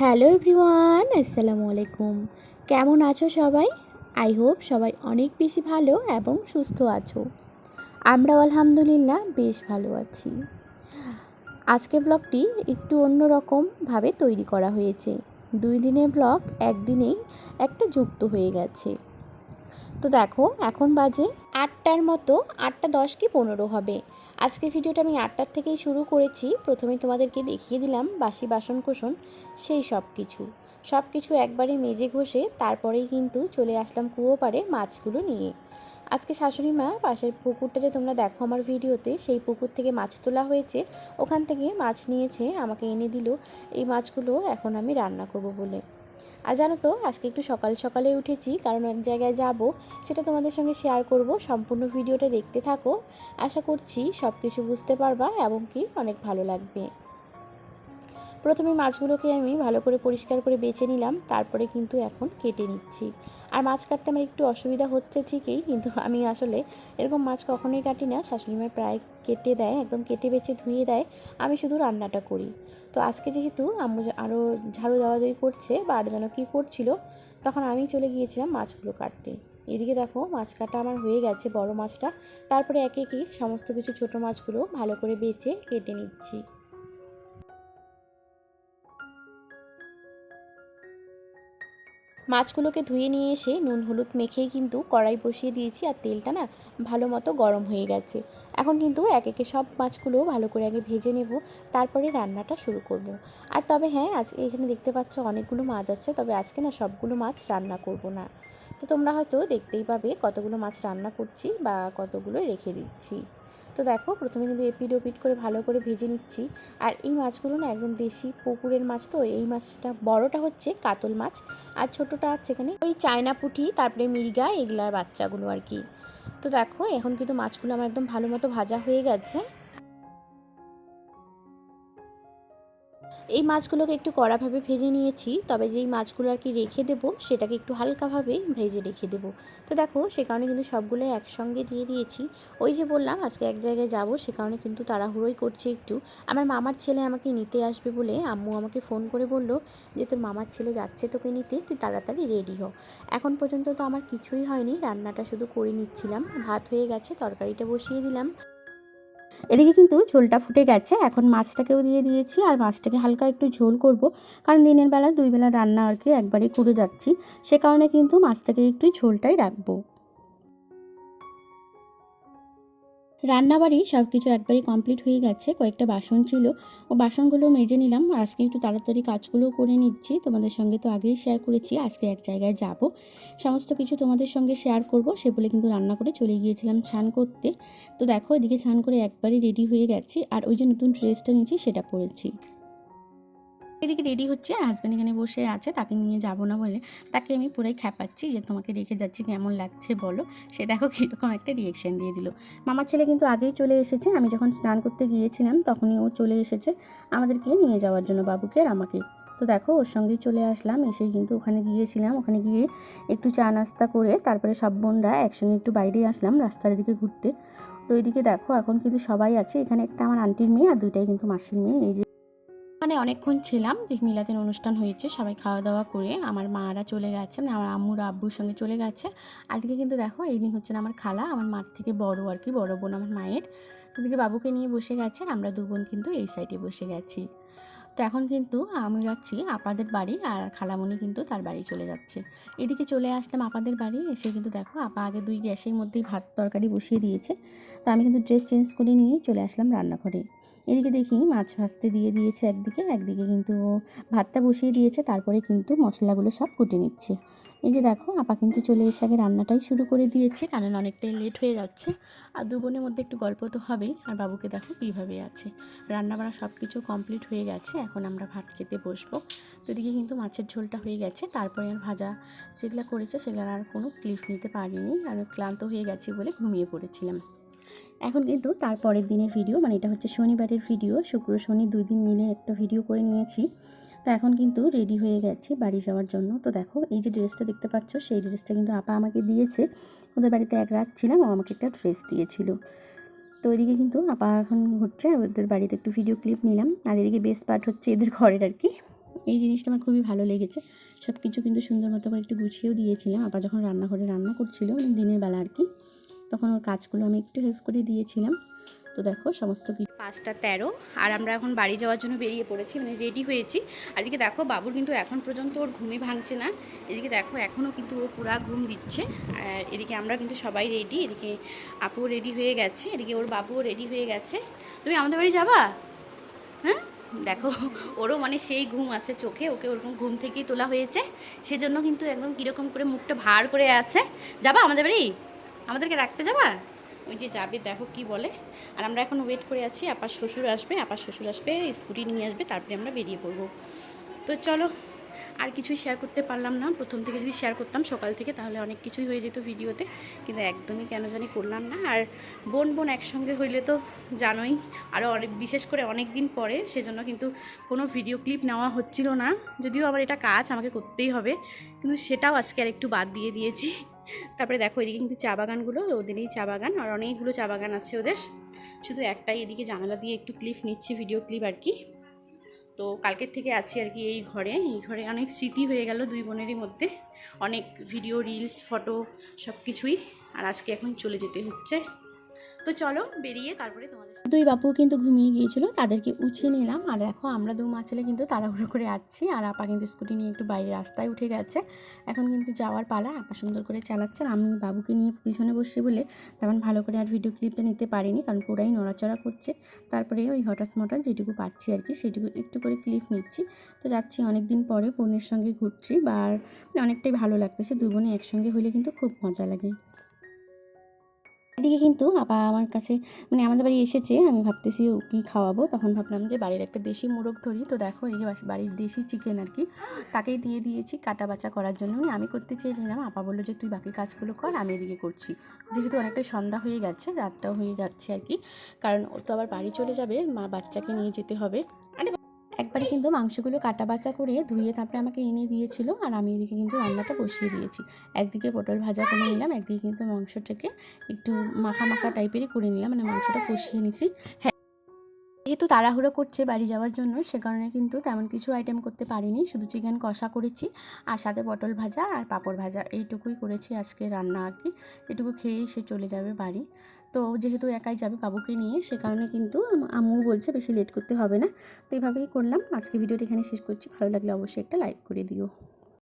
Hello everyone, আসসালামু আলাইকুম। কেমন আছো সবাই? আই হোপ সবাই অনেক বেশি ভালো এবং সুস্থ আছো। আমরাও আলহামদুলিল্লাহ বেশ ভালো আছি। আজকে ব্লগটি একটু অন্যরকমভাবে তৈরি করা হয়েছে। দুই দিনের ব্লগ একদিনেই একটা যুক্ত হয়ে গেছে। তো দেখো, এখন বাজে আটটার মতো, আটটা দশ কি পনেরো হবে। আজকের ভিডিওটা আমি আটটার থেকেই শুরু করেছি। প্রথমে তোমাদেরকে দেখিয়ে দিলাম বাসি বাসন কোসন সেই সব কিছু। সব কিছু একবারে মেজে ঘষে তারপরেই কিন্তু চলে আসলাম কুয়ো পাড়ে মাছগুলো নিয়ে। আজকে শাশুড়ি মা পাশের পুকুরটা যে তোমরা দেখো আমার ভিডিওতে, সেই পুকুর থেকে মাছ তোলা হয়েছে। ওখান থেকে মাছ নিয়েছে, আমাকে এনে দিল, এই মাছগুলো এখন আমি রান্না করব বলে। আর জানো তো, আজকে একটু সকাল সকালে উঠেছি, কারণ এক জায়গায় যাব, সেটা তোমাদের সঙ্গে শেয়ার করব, সম্পূর্ণ ভিডিওটা দেখতে থাকো। আশা করছি সব কিছু বুঝতে পারবা এবং কি অনেক ভালো লাগবে। প্রথমে মাছগুলোকে আমি ভালো করে পরিষ্কার করে বেছে নিলাম, তারপরে কিন্তু এখন কেটে নিচ্ছি। আর মাছ কাটতে আমার একটু অসুবিধা হচ্ছে ঠিকই, কিন্তু আমি আসলে এরকম মাছ কখনোই কাটি না। শাশুড়ি মায়ের প্রায় কেটে দেয়, একদম কেটে বেছে ধুয়ে দেয়। আমি শুধু রান্নাটা করি। তো আজকে যেহেতু আম্মু আরও ঝাড়ু দেওয়া দেওয়ি করছে বা আরও যেন কী করছিল, তখন আমি চলে গিয়েছিলাম মাছগুলো কাটতে। এদিকে দেখো মাছ কাটা আমার হয়ে গেছে বড় মাছটা। তারপরে একে একে সমস্ত কিছু ছোট মাছগুলো ভালো করে বেছে কেটে নিচ্ছি। মাছগুলোকে ধুয়ে নিয়ে এসে নুন হলুদ মেখেই কিন্তু কড়াই বসিয়ে দিয়েছি আর তেলটা না ভালো মতো গরম হয়ে গেছে। এখন কিন্তু এক একে সব মাছগুলো ভালো করে আগে ভেজে নেব, তারপরে রান্নাটা শুরু করব। আর তবে হ্যাঁ আজকে এখানে দেখতে পাচ্ছ অনেকগুলো মাছ আছে, তবে আজকে না সবগুলো মাছ রান্না করব না। তো তোমরা হয়তো দেখতেই পাবে কতগুলো মাছ রান্না করছি বা কতগুলো রেখে দিচ্ছি। তো দেখো, প্রথমে কিন্তু এপিড ওপিড করে ভালো করে ভেজে নিচ্ছি। আর এই মাছগুলো না একদম দেশি পুকুরের মাছ তো, এই মাছটা বড়টা হচ্ছে কাতল মাছ আর ছোটোটা আছে এখানে ওই চায়না পুঁটি, তারপরে মির্গা এগুলার বাচ্চাগুলো আর কি। তো দেখো, এখন কিন্তু মাছগুলো আমার একদম ভালো মতো ভাজা হয়ে গেছে। এই মাছগুলোকে একটু কড়াভাবে ভেজে নিয়েছি, তবে যেই মাছগুলো আর কি রেখে দেবো, সেটাকে একটু হালকাভাবে ভেজে রেখে দেবো। তো দেখো, সে কারণে কিন্তু সবগুলো একসঙ্গে দিয়ে দিয়েছি। ওই যে বললাম, আজকে এক জায়গায় যাব, সে কারণে কিন্তু তাড়াহুড়োই করছে একটু। আমার মামার ছেলে আমাকে নিতে আসবে বলে আম্মু আমাকে ফোন করে বলল যে, তোর মামার ছেলে যাচ্ছে তোকে নিতে, তুই তাড়াতাড়ি রেডি হ। এখন পর্যন্ত তো আমার কিছুই হয়নি, রান্নাটা শুধু করে নিচ্ছিলাম। ভাত হয়ে গেছে, তরকারিটা বসিয়ে দিলাম। এদিকে কিন্তু ঝোলটা ফুটে গেছে। এখন মাছটাকেও দিয়ে দিয়েছি আর মাছটাকে হালকা একটু ঝোল করব। কারণ দিনের বেলা দুই বেলা রান্না আর কি একবারে করে যাচ্ছি। সে কারণে কিন্তু মাছটাকে একটু ঝোলটাই রাখব। রান্নাবাড়ি সব কিছু একবারই কমপ্লিট হয়ে গেছে, কয়েকটা বাসন ছিল। ও বাসনগুলো মেজে নিলাম। আজকে একটু তাড়াতাড়ি কাজগুলো করে নিচ্ছি। তোমাদের সঙ্গে তো আগেই শেয়ার করেছি, আজকে এক জায়গায় যাব। সমস্ত কিছু তোমাদের সঙ্গে শেয়ার করব, সে বলে কিন্তু রান্না করে চলে গিয়েছিলাম ছান করতে। তো দেখো, এদিকে ছান করে একবারই রেডি হয়ে গেছি। আর ওই যে নতুন ড্রেসটা নিয়েছি, সেটা পরেছি। এদিকে রেডি হচ্ছে হাজব্যান্ড এখানে বসে আছে, তাকে নিয়ে যাব না বলে। তাকে আমি পুরাই খ্যাপাচ্ছি যে তোমাকে রেখে যাচ্ছি, কেমন লাগছে বলো? সে দেখো কীরকম একটা রিয়েকশন দিয়ে দিল। মামার ছেলে কিন্তু আগেই চলে এসেছে, আমি যখন স্নান করতে গিয়েছিলাম তখনই ও চলে এসেছে, আমাদেরকে নিয়ে যাওয়ার জন্য বাবুকে আর আমাকে। তো দেখো ওর সঙ্গেই চলে আসলাম এসে কিন্তু ওখানে গিয়েছিলাম, ওখানে গিয়ে একটু চা নাস্তা করে তারপরে সব বোনরা একসঙ্গে একটু বাইরে আসলাম রাস্তার দিকে ঘুরতে। তো এদিকে দেখো এখন কিন্তু সবাই আছে, এখানে একটা আমার আন্টির মেয়ে আর দুইটাই কিন্তু মাসির মেয়ে, এই যে মানে অনেকক্ষণ ছিলাম যে মিলাদের অনুষ্ঠান হয়েছে, সবাই খাওয়া দাওয়া করে আমার মারা চলে গেছে মানে আমার আম্মুর আব্বুর সঙ্গে চলে গেছে। আজকে কিন্তু দেখো, এই দিন হচ্ছে আমার খালা, আমার মার থেকে বড় আর কি, বড় বোন আমার মায়ের। এদিকে বাবুকে নিয়ে বসে গেছেন আমরা দু বোন কিন্তু এই সাইডে বসে গেছি। তো এখন কিন্তু আমি যাচ্ছি আপাদের বাড়ি আর খালামণি কিন্তু তার বাড়ি চলে যাচ্ছে। এদিকে চলে আসলাম আপাদের বাড়ি, এসে কিন্তু দেখো, আপা আগে দুই গ্যাসের মধ্যেই ভাত তরকারি বসিয়ে দিয়েছে। তো আমি কিন্তু ড্রেস চেঞ্জ করে নিয়ে চলে আসলাম রান্নাঘরে। এদিকে দেখি মাছ ভাজতে দিয়ে দিয়েছে একদিকে একদিকে কিন্তু ভাতটা বসিয়ে দিয়েছে, তারপরে কিন্তু মশলাগুলো সব কুটে নিচ্ছে। এই যে দেখো, আপা কিন্তু চলে এসে আগে রান্নাটাই শুরু করে দিয়েছে, কারণ অনেকটাই লেট হয়ে যাচ্ছে। আর দু বোনের মধ্যে একটু গল্প তো হবেই, আর বাবুকে দেখো কীভাবে আছে। রান্না বান্না সব কিছু কমপ্লিট হয়ে গেছে, এখন আমরা ভাত খেতে বসবো। তো এদিকে কিন্তু মাছের ঝোলটা হয়ে গেছে, তারপরে আর ভাজা যেগুলো করেছে সেগুলো আর কোনো ক্লিপ নিতে পারিনি, আমি ক্লান্ত হয়ে গেছি বলে ঘুমিয়ে পড়েছিলাম। এখন কিন্তু তারপরের দিনের ভিডিও মানে এটা হচ্ছে শনিবারের ভিডিও শুক্র, শনি দুই দিন মিলে একটা ভিডিও করে নিয়েছি। তো এখন কিন্তু রেডি হয়ে গেছে বাড়ি যাওয়ার জন্য। তো দেখো, এই যে ড্রেসটা দেখতে পাচ্ছ, সেই ড্রেসটা কিন্তু আপা আমাকে দিয়েছে। ওদের বাড়িতে এক রাত ছিলাম, ও আমাকে একটা ড্রেস দিয়েছিল। তো এদিকে কিন্তু আপা এখন ঘুরছে ওদের বাড়িতে একটু ভিডিও ক্লিপ নিলাম। আর এদিকে বেস্ট পার্ট হচ্ছে এদের ঘরের আর কি। এই জিনিসটা আমার খুবই ভালো লেগেছে। সব কিছু কিন্তু সুন্দর মতো করে একটু গুছিয়েও দিয়েছিলাম। আপা যখন রান্নাঘরে রান্না করছিল, দিনের বেলা আর কি। তখন ওর কাজগুলো আমি একটু হেল্প করে দিয়েছিলাম। তো দেখো সমস্ত কিছু পাঁচটা তেরো, আর আমরা এখন বাড়ি যাওয়ার জন্য বেরিয়ে পড়েছি মানে রেডি হয়েছি। আর এদিকে দেখো বাবুর কিন্তু এখন পর্যন্ত ওর ঘুমই ভাঙছে না। এদিকে দেখো এখনও কিন্তু ও পুরা ঘুম দিচ্ছে। আর এদিকে আমরা কিন্তু সবাই রেডি এদিকে আপুও রেডি হয়ে গেছে, এদিকে ওর বাবুও রেডি হয়ে গেছে। তুমি আমাদের বাড়ি যাবা? হ্যাঁ? দেখো, ওরও মানে সেই ঘুম আছে চোখে, ওকে ওরকম ঘুম থেকেই তোলা হয়েছে। সেজন্য কিন্তু একদম কীরকম করে মুখটা ভার করে আছে। যাবা আমাদের বাড়ি? আমাদেরকে রাখতে যাবা? ওই যে যাবে, দেখো কি বলে। আর আমরা এখন ওয়েট করে আছি, আপার শ্বশুর আসবে, আপার শ্বশুর আসবে, স্কুটি নিয়ে আসবে, তারপরে আমরা বেরিয়ে পড়ব। তো চলো, আর কিছুই শেয়ার করতে পারলাম না। প্রথম থেকে যদি শেয়ার করতাম সকাল থেকে, তাহলে অনেক কিছুই হয়ে যেত ভিডিওতে। কিন্তু একদমই কেন জানি করলাম না। আর বোন বোন একসঙ্গে হইলে তো জানোই আরও অনেক, বিশেষ করে অনেক দিন পরে, সেজন্য কিন্তু কোনো ভিডিও ক্লিপ নেওয়া হচ্ছিল না। যদিও আবার এটা কাজ আমাকে করতেই হবে, কিন্তু সেটাও আজকে আর একটু বাদ দিয়ে দিয়েছি। তারপরে দেখো এদিকে কিন্তু চা বাগানগুলো ওদেরই চা বাগান আর অনেকগুলো চা বাগান আছে ওদের। শুধু একটাই এদিকে জানালা দিয়ে একটু ক্লিপ নিচ্ছি ভিডিও ক্লিপ আর কি। তো কালকের থেকে আছি আর কি এই ঘরে। এই ঘরে অনেক স্মৃতি হয়ে গেল দুই বোনেরই মধ্যে। অনেক ভিডিও রিলস ফটো সব কিছুই আর আজকে এখন চলে যেতে হচ্ছে। তো চলো বেরিয়ে তারপরে তোমাদের দুই বাপু কিন্তু ঘুমিয়ে গিয়েছিল, তাদেরকে উঠিয়ে নিলাম। আর দেখো, আমরা দু মা ছেলে কিন্তু তাড়াহুড়ো করে আসছি, আর আপা কিন্তু স্কুটি নিয়ে একটু বাইরে রাস্তায় উঠে গেছে। এখন কিন্তু যাওয়ার পালা, আপা সুন্দর করে চালাচ্ছে আমি বাবুকে নিয়ে পিছনে বসে বলে তেমন ভালো করে আর ভিডিও ক্লিপটা নিতে পারিনি, কারণ পুরাই নড়াচড়া করছে। তারপরে ওই হঠাৎ মঠাৎ যেটুকু পাচ্ছি আর কি, সেটুকু একটু করে ক্লিপ নিচ্ছি। তো যাচ্ছি অনেক দিন পরে বোনের সঙ্গে ঘুরছি, বা অনেকটাই ভালো লাগতেছে। দুই বোনে একসঙ্গে হলে কিন্তু খুব মজা লাগে। এদিকে কিন্তু আপা আমার কাছে মানে আমাদের বাড়ি এসেছে, আমি ভাবতেছি কী খাওয়াবো, তখন ভাবলাম যে বাড়ির একটা দেশি মোরগ ধরি। তো দেখো এই যে বাড়ির দেশি চিকেন আর কি। তাকেই দিয়ে দিয়েছি কাটা বাচা করার জন্য। মানে আমি করতে চেয়েছিলাম, আপা বলল যে তুই বাকি কাজগুলো কর, আমি এদিকে করছি। যেহেতু অনেকটা সন্ধ্যা হয়ে গেছে, রাতটাও হয়ে যাচ্ছে আর কি। কারণ ও তো আবার বাড়ি চলে যাবে, মা বাচ্চাকে নিয়ে যেতে হবে। আরে একবারে কিন্তু মাংসগুলো কাটা বাচা করে ধুয়ে তারপরে আমাকে এনে দিয়েছিল আর আমি এদিকে কিন্তু রান্নাটা বসিয়ে দিয়েছি। একদিকে পটল ভাজা করে নিলাম, একদিকে কিন্তু মাংসটাকে একটু মাখা মাখা টাইপেরই করে নিলাম মানে মাংসটা কষিয়ে নিছি। হ্যাঁ যেহেতু তাড়াহুড়ো করছে বাড়ি যাওয়ার জন্য, সে কারণে কিন্তু তেমন কিছু আইটেম করতে পারিনি, শুধু চিকেন কষা করেছি আর সাথে পটল ভাজা আর পাঁপড় ভাজা, এইটুকুই করেছি আজকে রান্না আর কি। এটুকু খেয়েই সে চলে যাবে বাড়ি। তো যেহেতু একাই যাবে বাবুকে নিয়ে, সে কারণে কিন্তু আম- আম্মু বলছে বেশি লেট করতে হবে না। তো এইভাবেই করলাম। আজকে ভিডিওটি এখানে শেষ করছি। ভালো লাগলে অবশ্যই একটা লাইক করে দিও।